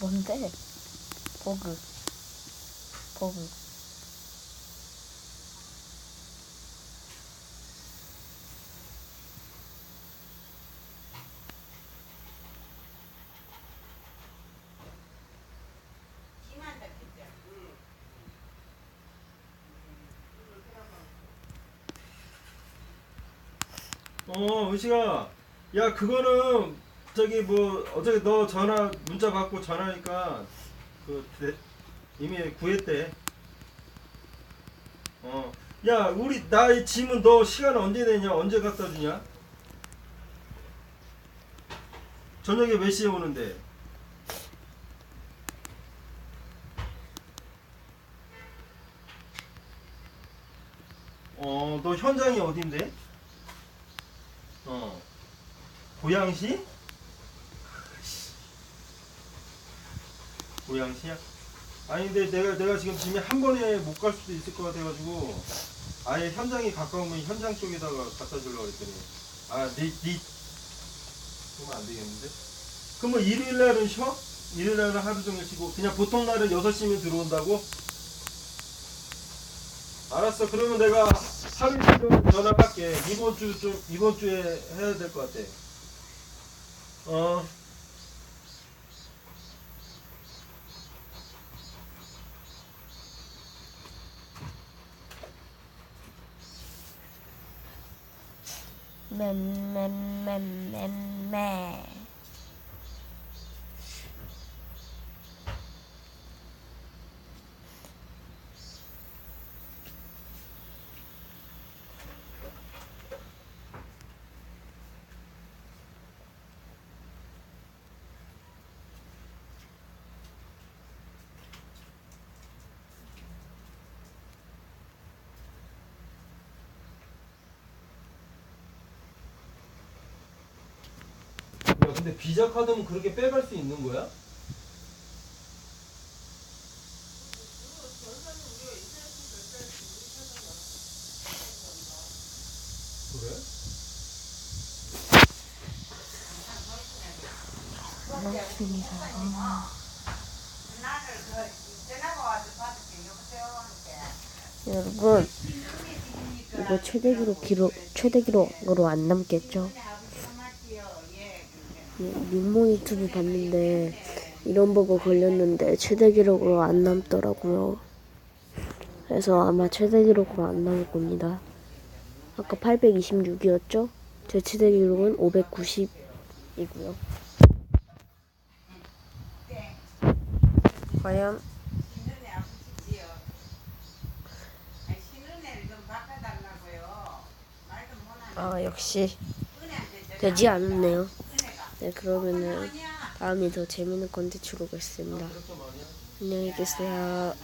뭔데? 버그. 버그. 어, 은식아. 야, 그거는 저기 뭐 어저께 너 전화 문자 받고 전화하니까 그 대- 이미 구했대. 어. 야, 우리 나의 짐은 너 시간 언제 되냐? 언제 갖다 주냐? 저녁에 몇 시에 오는데? 어, 너 현장이 어딘데? 어. 고양시? 고양시야? 아니 근데 내가 내가 지금 짐이 한 번에 못 갈 수도 있을 것 같아가지고 아예 현장이 가까우면 현장 쪽에다가 갖다 주려고 했더니 아니니 그러면 안 되겠는데? 그러면 일요일 날은 쉬어? 일요일 날은 하루 종일 쉬고 그냥 보통 날은 6시면 들어온다고? 알았어 그러면 내가 하루 좀 전화할게 이번 주 좀 이번 주에 해야 될 것 같아 어 meh, meh, meh, meh, meh. 근데 비자 카드는 그렇게 빼갈 수 있는 거야? 여러분, 이거 최대 기록 기록 최대 기록으로 안 남겠죠? 예, 민모 유튜브 봤는데 이런 버그 걸렸는데 최대 기록으로 안 남더라고요. 그래서 아마 최대 기록으로 안 남을 겁니다. 아까 826이었죠? 제 최대 기록은 590이고요. 과연 아 역시 되지 않았네요. 네 그러면은 다음에 더 재밌는 컨텐츠로 하 안녕히 계세요.